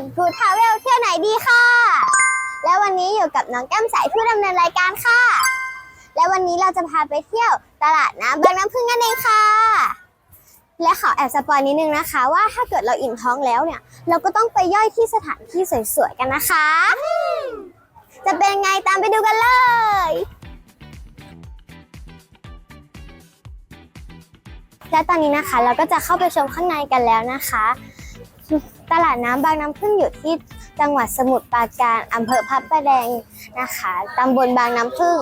สู่รายการ Good Travel เที่ยวไหนดีค่ะ และวันนี้อยู่กับน้องแก้มใสผู้ดำเนินรายการค่ะ และวันนี้เราจะพาไปเที่ยวตลาดน้ำบางน้ำพึ่งนั่นเองค่ะ และขอแอบสปอยนิดนึงนะคะ ว่าถ้าเกิดเราอิ่มท้องแล้วเนี่ย เราก็ต้องไปย่อยที่สถานที่สวยๆกันนะคะ จะเป็นไงตามไปดูกันเลยและตอนนี้นะคะเราก็จะเข้าไปชมข้างในกันแล้วนะคะ ตลาดน้ำบางน้ำพึ่งอยู่ที่จังหวัดสมุทรปราการอำเภอพระประแดงนะคะตำบลบางน้ำพึ่ง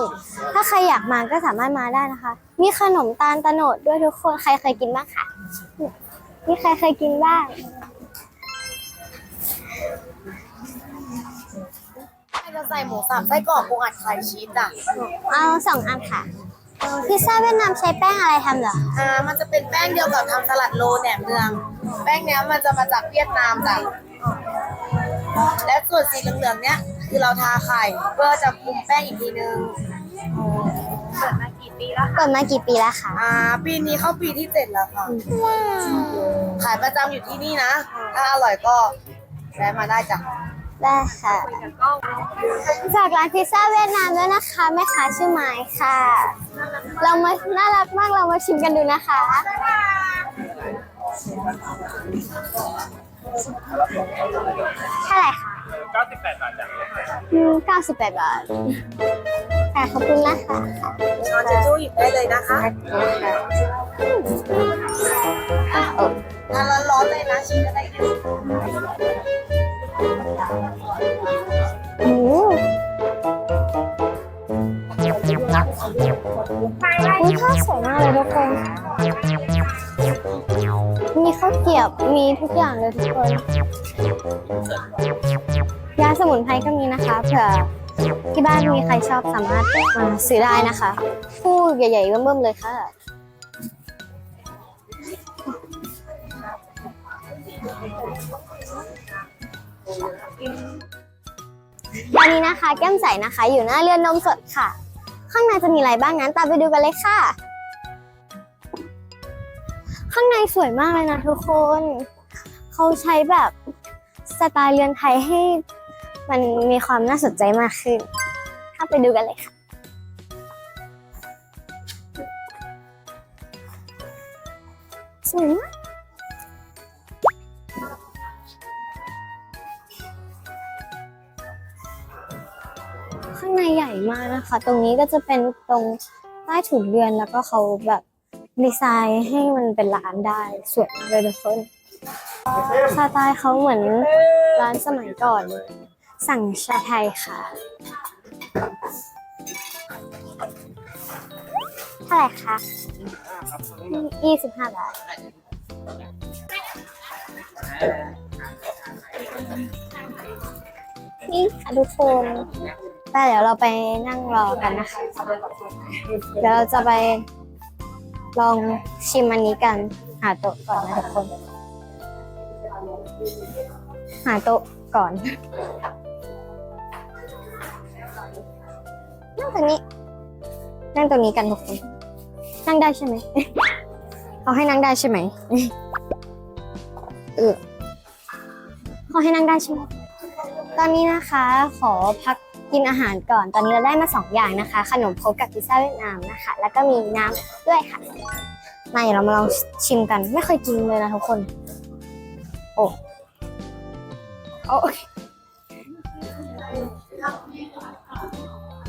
ถ้าใครอยากมาก็สามารถมาได้นะคะ มีขนมตาลตะโนดด้วยทุกคนใครเคยกินบ้างคะมีใครเคยกินบ้างจะใส่หมูสับไส้กรอกปูอัดไข่ชีสอะเอาสองอันค่ะ พิซซ่าเวียดนามใช้แป้งอะไรทำเหรออ่า มันจะเป็นแป้งเดียวกับทำสลัดโลแหนมเนือง แป้งเนี้ยมันจะมาจากเวียดนามจ้ะและส่วนสีเหลืองๆเนี้ยคือเราทาไข่เพื่อจะคุมแป้งอีกทีนึงเปิดมากี่ปีแล้วเปิดมากี่ปีแล้วคะอ่า ปีนี้เข้าปีที่เจ็ดแล้วค่ะว้าวขายประจำอยู่ที่นี่นะ ถ้าอร่อยก็แวะมาได้จ้ะ ได้ค่ะ ฝากร้านพิซซ่าเวียดนามด้วยนะคะแม่ค้าชื่อไม้ค่ะ เรามาน่ารักมากเรามาชิมกันดูนะคะ เท่าไหร่คะ98 บาทจ้ะอืม98 บาท ค่ะ ขอบคุณนะคะช้อนจะจู้หยิบได้เลยนะคะอะโอ้ทานร้อนๆเลยนะชิมก็ได้ค่ะอืมอุ้ยข้าวสวยมากเลยทุกคนมีข้าวเกรียบมีทุกอย่างเลยทุกคน ยาสมุนไพรก็มีนะคะเผื่อที่บ้านมีใครชอบสามารถมาซื้อได้นะคะคู่ใหญ่ๆเบิ่มๆเลยค่ะต อนนี้นะคะแก้มใสนะคะ อยู่หน้าเรือนนมสดค่ะ ข้างในจะมีอะไรบ้างงั้นตามไปดูกันเลยค่ะ ข้างในสวยมากเลยนะทุกคน เขาใช้แบบสไตล์เรือนไทยให้มันมีความน่าสนใจมากขึ้นเข้าไปดูกันเลยค่ะสวยมาก มากนะคะ ตรงนี้ก็จะเป็นตรงใต้ถุนเรือนแล้วก็เขาแบบดีไซน์ให้มันเป็นร้านได้สวยมากเลยทุกคนสไตล์เขาเหมือนร้านสมัยก่อน สั่งชาไทยค่ะเท่าไหร่คะยี่สิบห้าบาทนี่ค่ะทุกคน แต่เดี๋ยวเราไปนั่งรอกันนะคะ เดี๋ยวเราจะไปลองชิมอันนี้กัน หาโต๊ะก่อนนะทุกคน หาโต๊ะก่อนนั่งตรงนี้ นั่งตรงนี้กันทุกคน นั่งได้ใช่ไหม เขาให้นั่งได้ใช่ไหม เออเขาให้นั่งได้ใช่ไหม ตอนนี้นะคะ ขอพัก กินอาหารก่อน ตอนนี้เราได้มาสองอย่างนะคะ ขนมคกกับพิซซ่าเวียดนามนะคะ แล้วก็มีน้ำด้วยค่ะมาเดี๋ยวเรามาลองชิมกัน ไม่เคยกินเลยนะทุกคน โอ้โอโอเค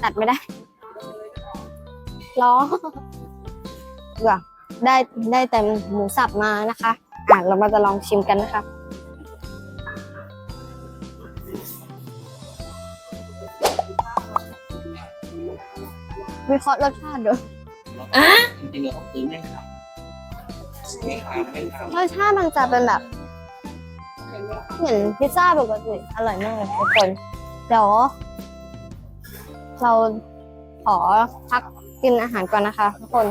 ตัดไม่ได้ล้อเดี๋ยวได้ได้แต่หมูสับมานะคะ อะ เรามาจะลองชิมกันนะคะ วิเคราะห์รสชาติดูจริงๆเราต้องซื้อแม่ครับแม่ครับแม่ครับรสชาติมันจะเป็นแบบ เหมือนพิซซ่าปกติอร่อยมากเลยทุกคนเดี๋ยวเราขอพักกินอาหารก่อนนะคะทุกคน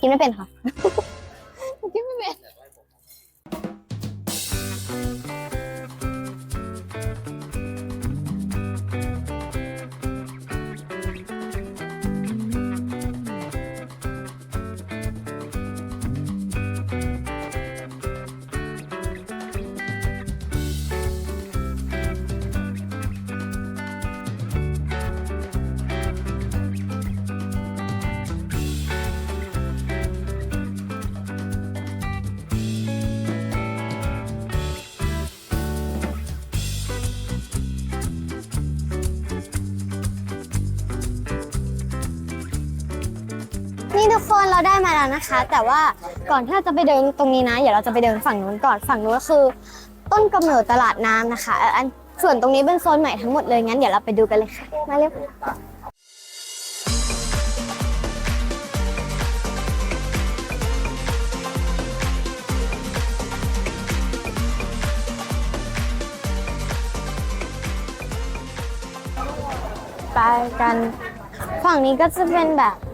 กินไม่เป็นค่ะ กินไม่เป็น คนเราได้มาแล้วนะคะ แต่ว่าก่อนที่เราจะไปเดินตรงนี้นะ เดี๋ยวเราจะไปเดินฝั่งนู้นก่อนฝั่งนู้นก็คือ ต้นกำเนิดตลาดน้ำนะคะอันส่วนตรงนี้เป็นโซนใหม่ทั้งหมดเลยงั้นเดี๋ยวเราไปดูกันเลยค่ะมาเร็วไปกัน ฝั่งนี้ก็จะเป็นแบบ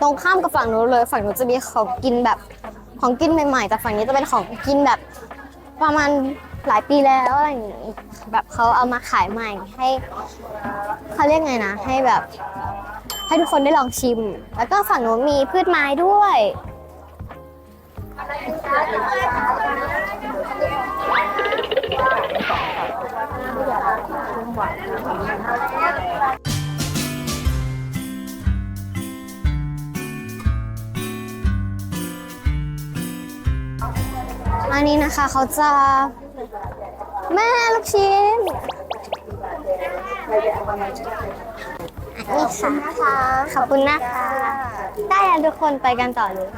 ตรงข้ามกับฝั่งนู้นเลย ฝั่งนู้นจะมีของกินแบบของกินใหม่ๆ แต่ฝั่งนี้จะเป็นของกินแบบประมาณหลายปีแล้วอะไรอย่างนี้แบบเขาเอามาขายใหม่ให้เขาเรียกไงนะ ให้แบบ ให้ทุกคนได้ลองชิม แล้วก็ฝั่งนู้นมีพืชไม้ด้วยอ อันนี้นะคะเขาจะแม่ลูกชิ้นอันนี้ค่ะขอบคุณนะคะ ได้แล้วทุกคนไปกันต่อเลย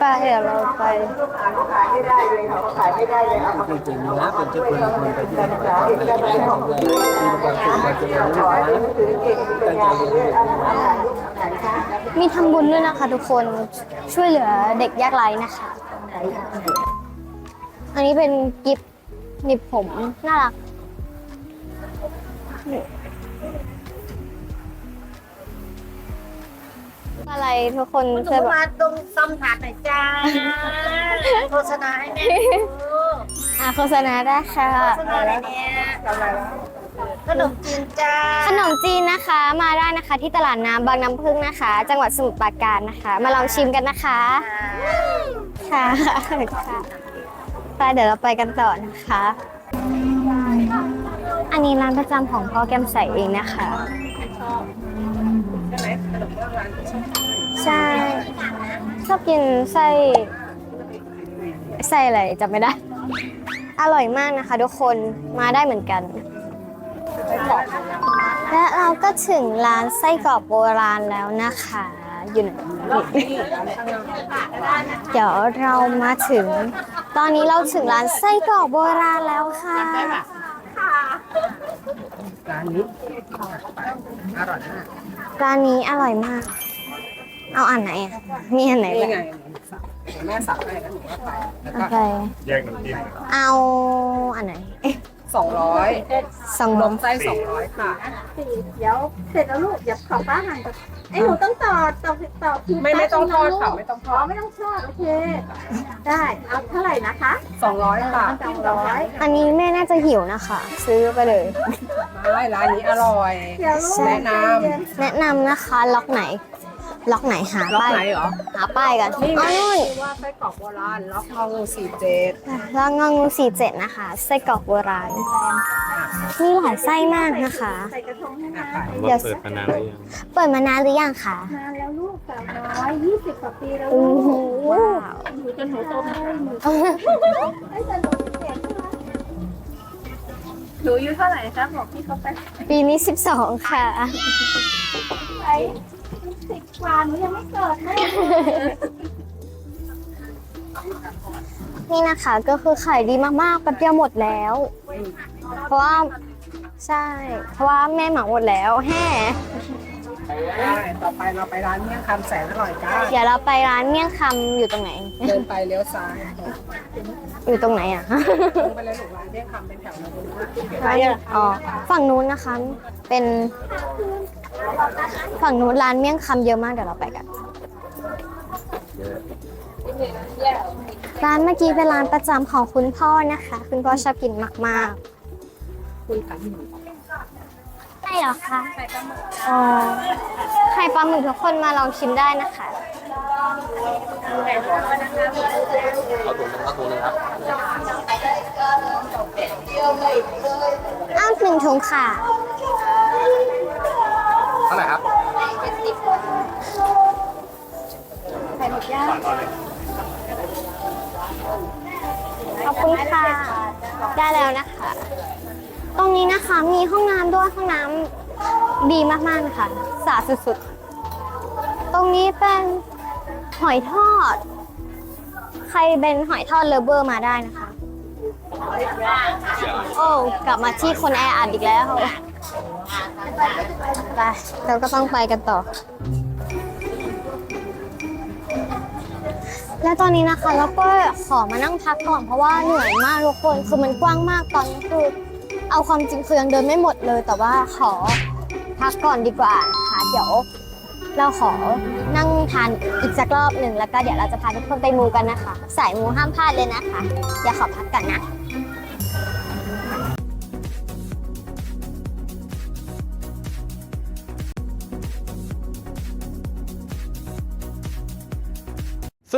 ไปเดี๋ยวเราไปจริงนะเป็นเจ้าคนคนไปที่ไหนก็ทำอะไรไม่ได้ด้วยมีความสุขมาเจอลูกนะตั้งใจเรียนมีทำบุญด้วยนะคะทุกคนช่วยเหลือเด็กยากไร้นะคะ อันนี้เป็นกิฟต์ หนิบผม น่ารัก อะไรทุกคนคุณเคสุยแบบมาตรงซ้ำถาดหน่อยจ้าโฆษณาให้แม่ดูอะโฆษณาได้ค่ะ โฆษณาอะไรเนี่ยขนมจีนจ้าขนมจีนนะคะมาได้นะคะที่ตลาดน้ำบางน้ำพึ่งนะคะ จังหวัดสมุทรปราการนะคะ มาลองชิมกันนะคะ ค่ะค่ะ ไปเดี๋ยวเราไปกันต่อนะคะ อันนี้ร้านประจำของพ่อแก้มใสเองนะคะ ใช่ชอบกินไส้ไส้อะไรจำไม่ได้ อร่อยมากนะคะทุกคนมาได้เหมือนกัน และเราก็ถึงร้านไส้กรอกโบราณแล้วนะคะ อยู่ไหนเดี๋ยวเรามาถึง ตอนนี้เราถึงร้านไส้กรอกโบราณแล้วค่ะร้านนี้อร่อยมากร้านนี้อร่อยมาก เอาอันไหนอะมีอันไหนนี่บ้างไงแม่สับให้แล้วหนูก็ไปแล้วโอก็เคแยกน้ำจิ้มเอาอันไหน สองร้อยสองรรวมมไส้สองร้อยค่ะเดี๋ยวเสร็จแล้วลูกเดี๋ยวขอป้าหันก่อนไอ้ยหนูต้องต่อต่อต่อคิวไม่ไม่ต้องทอดลูกค่ะไม่ต้องทอ๋ออดไม่ต้องทอดโอเค ได้เอาเท่าไหร่นะคะสองร้อยค่ะสองร้อยอันนี้แม่น่าจะหิวนะคะ ซื้อไปเลย ไม่ร้านนี้อร่อย เดี๋ยวลูกแนะนแนะนำนะคะ ล็อกไหน ล็อกไหนหาำล็อกป้ายไหนเหรอ หาป้ายกันนี่อ๋อไงนู่นชื่อว่าไส้กรอกโบราณล็อกงองูสี่เจ็ดแล้วงองูสี่เจ็ดนะคะไส้กรอกโบราณมีหลายไส้มากนะคะ ใส่กระทงให้นะเดี๋ยว เปิดมานานหรือยังเปิดมานานหรือยังคะนานแล้วลูกสามร้อยยี่สิบกว่าปีแล้วโอ้ลูโหกว้าวหนูจนหนูโตมาได้หนูไอ้ยแต่หนูเด็กหนูอายุเท่าไหร่คะบอกพี่เขาไปปีนี้ 12 ค่ะไอ้ สิบกว่าหนูยังไม่เกิดเลยนี่นะคะก็คือขายดีมากๆแป๊บเดียวหมดแล้ว เพราะว่าใช่ เพราะว่าแม่เหมาหมดแล้วแฮ่ได้ต่อไปเราไปร้านเมี่ยงคำแสนอร่อยจ้าเดี๋ยวเราไปร้านเมี่ยงคำอยู่ตรงไหน เดินไปเลี้ยวซ้ายอยู่ตรงไหนอะตรงไปเลยหนูร้านเมี่ยงคำเป็นแถวระบุนะร้านอ๋อฝั่งนู้นนะคะ เป็น ฝั่งนู้นร้านเมี่ยงคำเยอะมากเดี๋ยวเราไปกัน ร้านเมื่อกี้เป็นร้านประจำของคุณพ่อนะคะ คุณพ่อชอบกินมากคุยกันๆใช่เหรอคะอ๋อไข่ปลาหมึกทุกคนมาลองชิมได้นะคะเอาถุงนึงเอาถุงนึงครับอ้าวหนึ่งถุงค่ะเท่าไหร่ครับไข่หมดย่างฝากก่อนเลยขอบคุณค่ะ ได้แล้วนะคะ ตรงนี้นะคะมีห้องน้ำด้วยห้องน้ำดีมากๆนะคะสะอาดสุดๆ ตรงนี้เป็นหอยทอด ใครเป็นหอยทอดเลฟเวอร์มาได้นะคะ โอ้ กลับมาที่คนแออัดอีกแล้ว ไปเราก็ต้องไปกันต่อ และตอนนี้นะคะเราก็ขอมานั่งพักก่อนเพราะว่าเหนื่อยมากทุกคนคือมันกว้างมากตอนนี้คือ เอาความจริงคือยังเดินไม่หมดเลย แต่ว่าขอพักก่อนดีกว่านะคะเดี๋ยวเราขอนั่งทานอีกสักรอบหนึ่งแล้วก็เดี๋ยวเราจะพาทุกคนไปมูกันนะคะ สายมูห้ามพลาดเลยนะคะเดี๋ยวขอพักก่อนนะ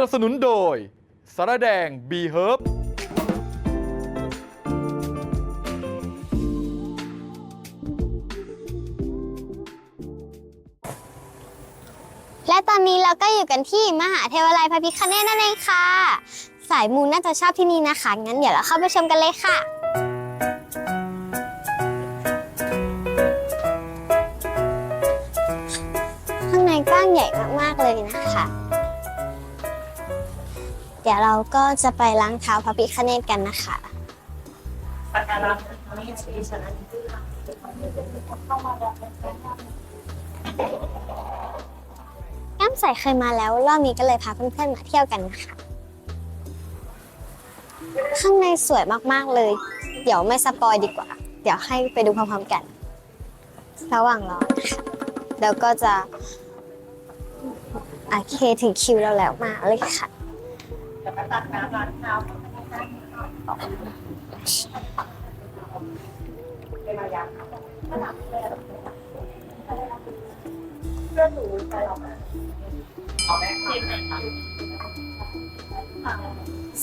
นับสนุนโดยสารแดง B Herb และตอนนี้เราก็อยู่กันที่มหาเทวาลัยพระพิคเนตนั่นเองค่ะ สายมูน่าจะชอบที่นี่นะคะ งั้นเดี๋ยวเราเข้าไปชมกันเลยค่ะ ข้างในกว้างใหญ่มากๆเลยนะคะ เดี๋ยวเราก็จะไปล้างเท้าพระพิคเนตกันนะคะแก้มใส่เคยมาแล้วรอบนี้ก็เลยพาเพื่อนๆมาเที่ยวกันนะคะ ข้างในสวยมากๆเลย เดี๋ยวไม่สปอยดีกว่า เดี๋ยวให้ไปดูพร้อมๆกัน ระหว่างรอนะคะเดี๋ยวก็จะโอเคถึงคิวเราแล้วมาเลยค่ะ เ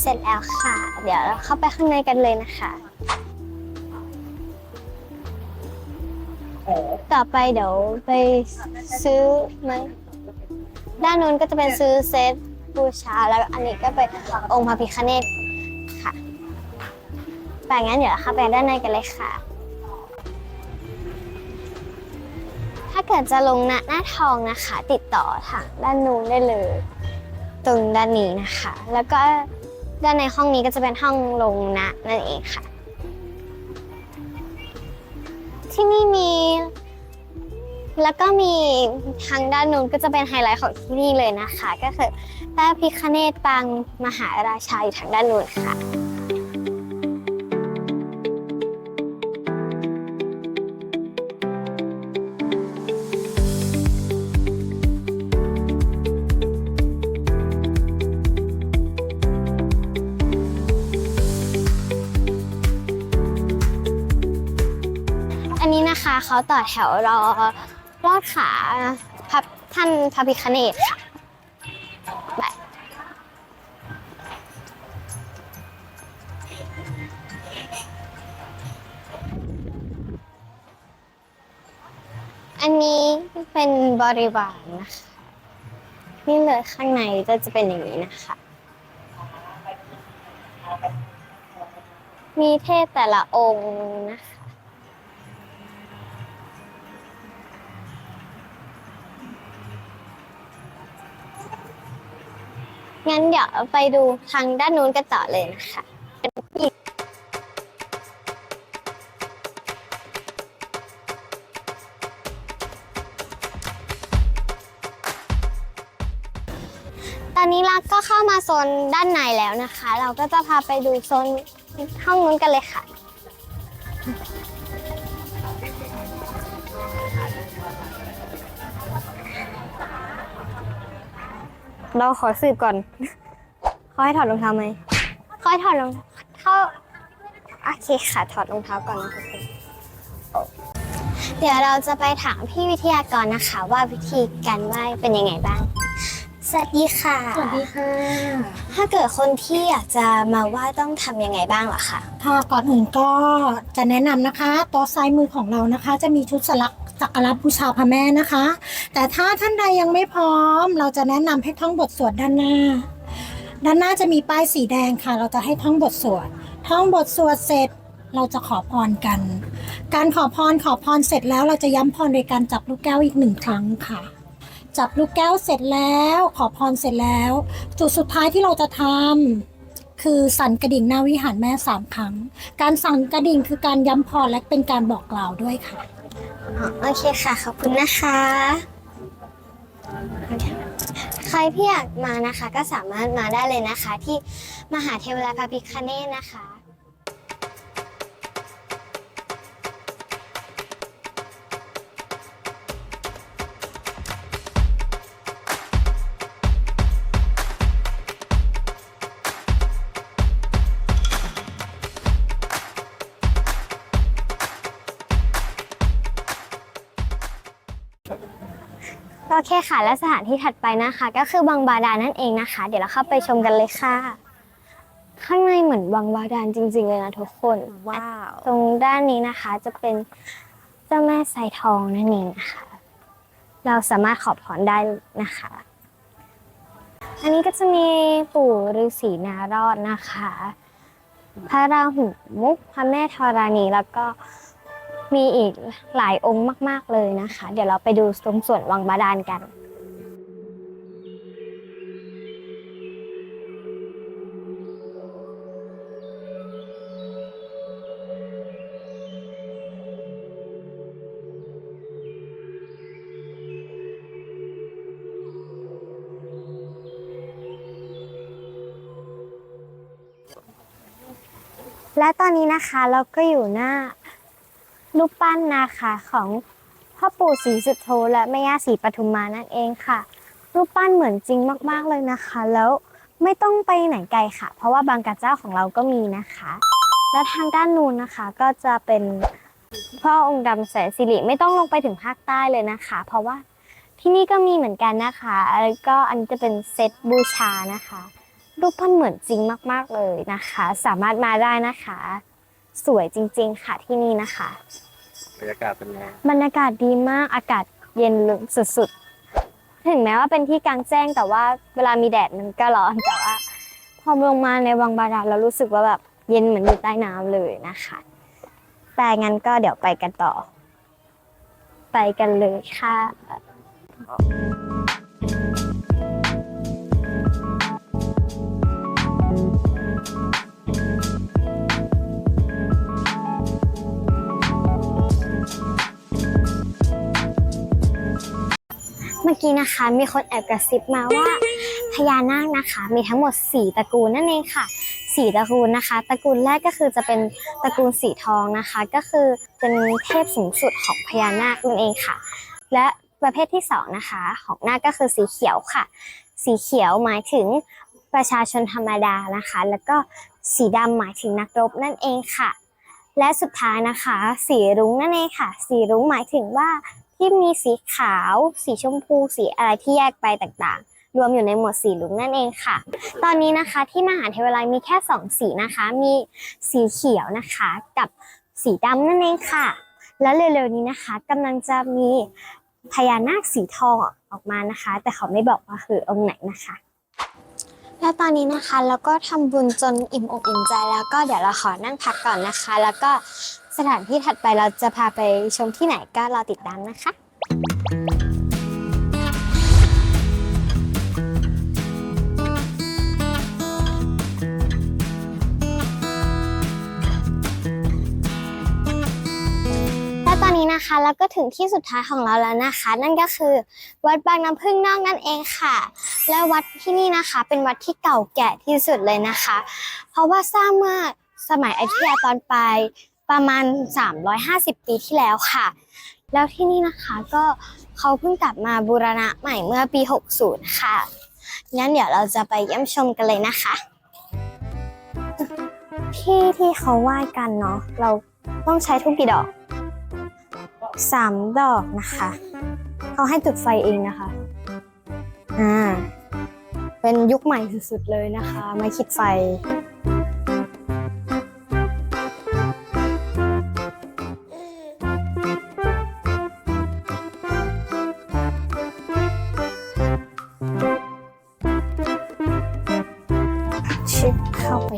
สร็จแล้วค่ะ เดี๋ยวเราเข้าไปข้างในกันเลยนะคะ ต่อไปเดี๋ยวไปซื้อไหมด้านนู้นก็จะเป็นซื้อเซต บูชา แล้วอันนี้ก็เป็นองค์พระพิฆเนศค่ะไปงั้นเดี๋ยวเราเข้าไปด้านในกันเลยค่ะ ถ้าเกิดจะลงหน้าหน้าทองนะคะ ติดต่อทางด้านนู้นได้เลย ตรงด้านนี้นะคะ แล้วก็ด้านในห้องนี้ก็จะเป็นห้องลงนะนั่นเองค่ะ ที่นี่มี แล้วก็มีทางด้านนู้นก็จะเป็นไฮไลท์ของที่นี่เลยนะคะ ก็คือพระพิคเนตปางมหาราชาอยู่ทางด้านนู้นค่ะอันนี้นะคะเขาต่อแถวรอ ลอดขาพระท่านพระพิคเนตค่ะไปอันนี้เป็นบริวารนะคะ นี่เลยข้างในก็จะเป็นอย่างนี้นะคะ มีเทพแต่ละองค์นะคะ งั้นเดี๋ยวไปดูทางด้านนู้นกันต่อเลยนะคะตอนนี้เราก็เข้ามาโซนด้านในแล้วนะคะ เราก็จะพาไปดูโซนห้องนู้นกันเลยค่ะ เราขอสืบก่อน เขาให้ถอดรองเท้าไหมเขาให้ถอดรองเท้าโอเคค่ะถอดรองเท้าก่อนนะทุกคนเดี๋ยวเราจะไปถามพี่วิทยากรนะคะ ว่าวิธีการไหว้เป็นยังไงบ้าง สวัสดีค่ะ สวัสดีค่ะ ถ้าเกิดคนที่อยากจะมาไหว้ต้องทำยังไงบ้างเหรอคะ ค่ะก่อนอื่นก็จะแนะนำนะคะโต๊ะซ้ายมือของเรานะคะ จะมีชุดสลัก สักการะบูชาพระแม่นะคะ แต่ถ้าท่านใดยังไม่พร้อม เราจะแนะนำให้ท่องบทสวดด้านหน้า ด้านหน้าจะมีป้ายสีแดงค่ะ เราจะให้ท่องบทสวด ท่องบทสวดเสร็จเราจะขอพรกัน การขอพรขอพรเสร็จแล้วเราจะย้ำพรโดยการจับลูกแก้วอีกหนึ่งครั้งค่ะ จับลูกแก้วเสร็จแล้ว ขอพรเสร็จแล้ว จุดสุดท้ายที่เราจะทำคือสั่นกระดิ่งหน้าวิหารแม่สามครั้ง การสั่นกระดิ่งคือการย้ำพรและเป็นการบอกกล่าวด้วยค่ะ โอเคค่ะ ขอบคุณนะคะ ใครที่อยากมานะคะก็สามารถมาได้เลยนะคะ ที่มหาเทวราชพระพิคเนตนะคะ อเคค่ะ และสถานที่ถัดไปนะคะ ก็คือวังบาดาลนั่นเองนะคะ เดี๋ยวเราเข้าไปชมกันเลยค่ะ ข้างในเหมือนวังบาดาลจริง ๆ เลยนะทุกคนว้าวตรงด้านนี้นะคะจะเป็นเจ้าแม่ไซทองนั่นเองนะคะ เราสามารถขอพรได้นะคะ อันนี้ก็จะมีปู่ฤาษีนารอดนะคะ พระราหุมุกพระแม่ธรณีแล้วก็ มีอีกหลายองค์มากๆเลยนะคะ เดี๋ยวเราไปดูตรงส่วนวังบาดาลกันและตอนนี้นะคะเราก็อยู่หน้า รูปปั้นนะคะของพ่อปู่ศรีสุโธและแม่ย่าศรีปทุมมานั่นเองค่ะ รูปปั้นเหมือนจริงมากๆเลยนะคะ แล้วไม่ต้องไปไหนไกลค่ะ เพราะว่าบางกระเจ้าของเราก็มีนะคะ และทางด้านนู้นนะคะก็จะเป็นพ่อองค์ดำแสนสิริไม่ต้องลงไปถึงภาคใต้เลยนะคะ เพราะว่าที่นี่ก็มีเหมือนกันนะคะแล้วก็อันนี้จะเป็นเซตบูชานะคะ รูปปั้นเหมือนจริงมาก ๆเลยนะคะ สามารถมาได้นะคะ สวยจริง ๆ ค่ะที่นี่นะคะ บรรยากาศเป็นไงบรรยากาศดีมากอากาศเย็นลึกสุดๆ ถึงแม้ว่าเป็นที่กลางแจ้งแต่ว่าเวลามีแดดมันก็ร้อนแต่ว่าพอลงมาในวังบาดาลเรารู้สึกว่าแบบเย็นเหมือนอยู่ใต้น้ำเลยนะคะ แต่งั้นก็เดี๋ยวไปกันต่อ ไปกันเลยค่ะ อกี้นะคะ มีคนแอบกระซิบมาว่าพญานาคนะคะ มีทั้งหมด 4 ตระกูลนั่นเองค่ะ 4 ตระกูลนะคะ ตระกูลแรกก็คือจะเป็นตระกูลสีทองนะคะ ก็คือเป็นเทพสูงสุดของพญานาคนั่นเองค่ะ และประเภทที่สองนะคะ ของนาคก็คือสีเขียวค่ะ สีเขียวหมายถึงประชาชนธรรมดานะคะ แล้วก็สีดำหมายถึงนักรบนั่นเองค่ะ และสุดท้ายนะคะ สีรุ้งนั่นเองค่ะ สีรุ้งหมายถึงว่า ที่มีสีขาว สีชมพู สีอะไรที่แยกไปต่างๆ รวมอยู่ในหมวดสีรุ้งนั่นเองค่ะ ตอนนี้นะคะที่มหาเทวไลยมีแค่สองสีนะคะ มีสีเขียวนะคะกับสีดำนั่นเองค่ะ แล้วเร็วๆนี้นะคะกำลังจะมีพญานาคสีทองออกมานะคะ แต่เขาไม่บอกว่าคือองค์ไหนนะคะและตอนนี้นะคะเราก็ทำบุญจนอิ่มอกอิ่มใจแล้วก็เดี๋ยวเราขอนั่งพักก่อนนะคะ แล้วก็ สถานที่ถัดไปเราจะพาไปชมที่ไหนก็รอติดตามนะคะ และตอนนี้นะคะเราก็ถึงที่สุดท้ายของเราแล้วนะคะ นั่นก็คือวัดบางน้ำพึ่งนอกนั่นเองค่ะ และวัดที่นี่นะคะ เป็นวัดที่เก่าแก่ที่สุดเลยนะคะ เพราะว่าสร้างเมื่อสมัยอยุธยาตอนปลาย ประมาณ 350 ปีที่แล้วค่ะ แล้วที่นี่นะคะก็เขาเพิ่งกลับมาบูรณะใหม่เมื่อปี 60 ค่ะ งั้นเดี๋ยวเราจะไปเยี่ยมชมกันเลยนะคะ ที่ที่เขาไหว้กันเนาะเราต้องใช้ทุกกี่ดอกสามดอกนะคะ เขาให้จุดไฟเองนะคะ อ่า เป็นยุคใหม่สุดๆเลยนะคะ ไม่คิดไฟ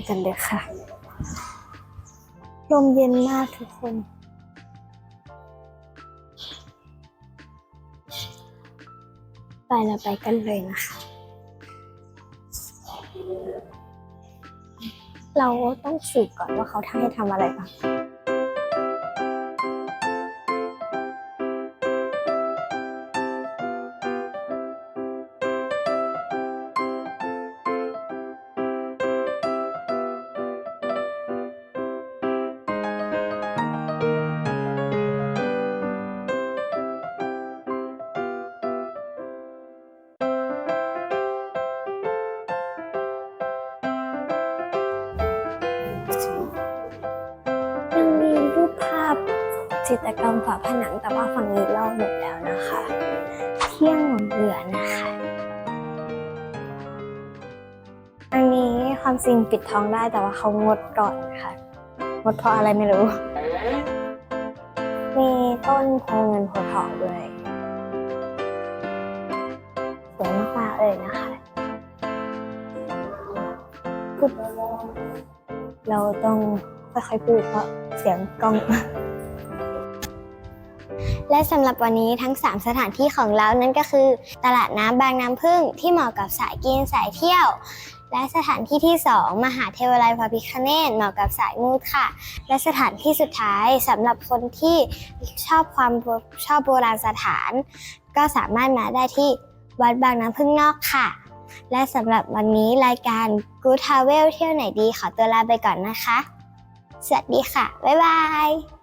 กันเลยค่ะ ลมเย็นมากทุกคนไปเราไปกันเลยนะคะ เราต้องสืบก่อนว่าเขาให้ทำอะไรบ้าง จิตรกรรมฝาผนังแต่ว่าฝั่งนี้ลอกหมดแล้วนะคะ เที่ยงเหลือนะคะ อันนี้ความจริงปิดท้องได้แต่ว่าเขางดก่อนค่ะงดเพราะอะไรไม่รู้ มีต้นโพเงินโพทองด้วยสวยมากๆเลยนะคะเราต้องค่อยๆพูดเพราะเสียงกล้อง และสำหรับวันนี้ทั้ง 3 สถานที่ของเรานั่นก็คือ ตลาดน้ำบางน้ำพึ่งที่เหมาะกับสายกินสายเที่ยว และสถานที่ที่ 2 มหาเทวไลยพระพิคเนตเหมาะกับสายมูดค่ะ และสถานที่สุดท้ายสำหรับคนที่ชอบความชอบโบราณสถาน ก็สามารถมาได้ที่วัดบางน้ำพึ่งนอกค่ะ และสำหรับวันนี้รายการ Good Travel เที่ยวไหนดีขอตัวลาไปก่อนนะคะ สวัสดีค่ะ บ๊ายบาย